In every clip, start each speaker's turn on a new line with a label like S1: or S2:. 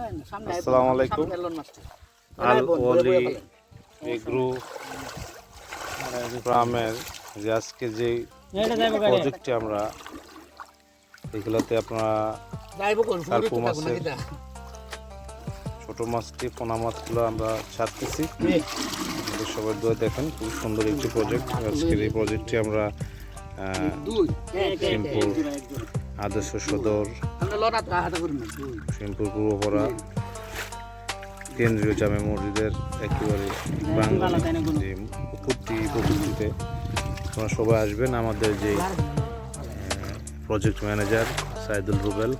S1: আসসালামু আলাইকুম। আল ওলি এগ্রো যে আজকে যে প্রজেক্টটি আমরা এগুলোতে আপনারা কার্পু মাছের ছোট মাছটি পোনা মাছগুলো আমরা ছাড়তেছি। সবার দোয়া দেখেন খুব সুন্দর একটি প্রজেক্ট আজকের এই প্রজেক্টটি আমরা সিম্পুল আদর্শ সদর সিম্পুল পূর্বপাড়া কেন্দ্রীয় জামে মসজিদের একেবারে যে পুকুরটি পুকুরটিতে আপনারা সবাই আসবেন, আমাদের যে প্রজেক্ট ম্যানেজার সাইদুল রুবেল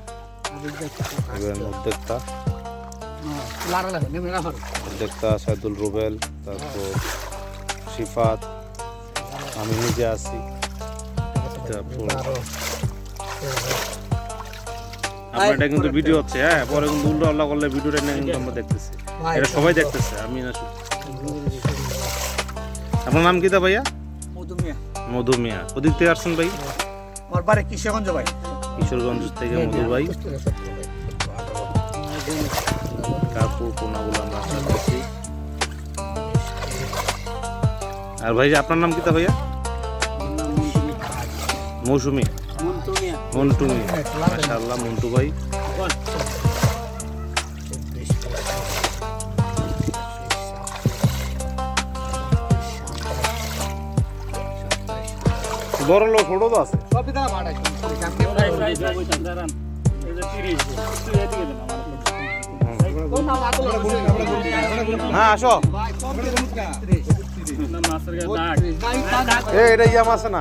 S1: এবং উদ্যোক্তা। উদ্যোক্তা সাইদুল রুবেল, তারপর সিফাত আমি নিজে আছি। তারপর আপনার এটা কিন্তু ভিডিও হচ্ছে হ্যাঁ পরে কিন্তু উল্টো আল্লাহ করলে ভিডিওটা নিয়ে কিন্তু আমরা দেখতেছি। এটা সবাই দেখতেছে আমি না আপনার নাম কি দা ভাইয়া? মধু মিয়া। ওদিক থেকে আসছেন ভাই?
S2: আমার বাড়ি কিশোরগঞ্জ ভাই।
S1: কিশোরগঞ্জ থেকে মধু ভাই। কাপড় কোনাগুলো আমরা ছাড়তেছি আর ভাই আপনার নাম কি তা ভাইয়া? মৌসুমি। মন্টু মাশাআল্লাহ মন্টু ভাই। বড় লোক ছোট তো আছে। হ্যাঁ আসো। এ এটা ইয়া মাছ না।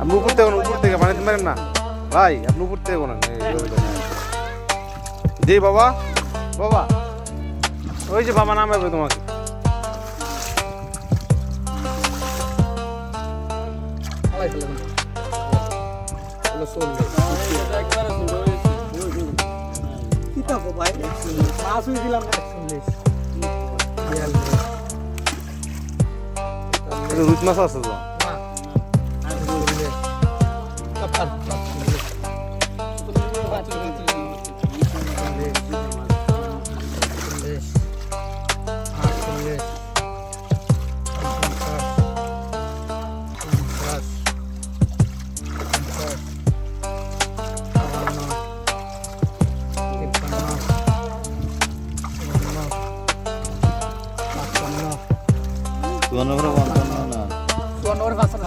S1: আপনি উপর থেকে উপর থেকে পানিতে মারেন না? ভাই আপনি উপর থেকে কোন জি বাবা। বাবা ওই যে বাবা নাম হবে তোমাকে।
S2: কি থাকো ভাই? পাঁচ হয়ে দিলাম না, একচল্লিশ।
S1: এটা রুই মাছ আছে তো
S2: না। আটচল্লিশ। কাপার, বাষট্টি।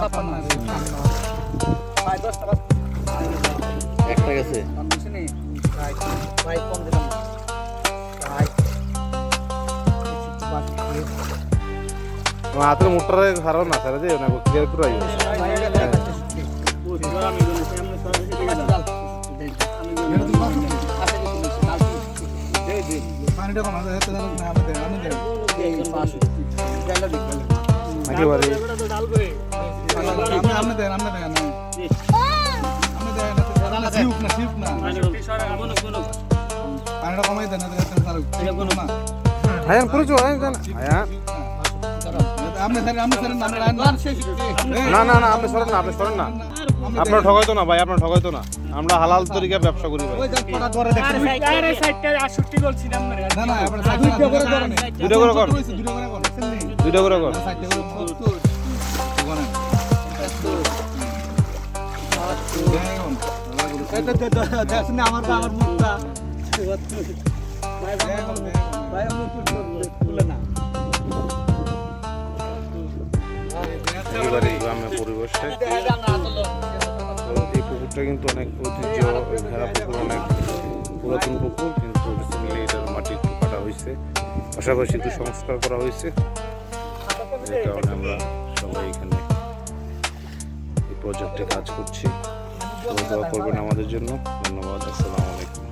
S1: তোমার হাতের মোটরে হারাও না সারা দিয়ে না আইও
S2: এটা দেখ, তেষট্টি।
S1: একেবারে হ্যাঁ পুরো হ্যাঁ হ্যাঁ না না না আপনি সরেন না আপনি সরেন না। আপনার ঠকাইতো না ভাই আপনার ঠকাইতো না। আমরা হালাল তরিকা ব্যবসা করি ভাই। দুটো করে কর দুটো করে কর। পুকুরটা কিন্তু অনেক ঐতিহ্য পুকুর অনেক পুরাতন পুকুর, কিন্তু মাটি কাটা হয়েছে। পাশাপাশি সংস্কার করা হয়েছে। যে কারণে আমরা সবাই এখানে এই প্রজেক্টে কাজ করছি। দোয়া করবেন আমাদের জন্য। ধন্যবাদ, আসসালামু আলাইকুম।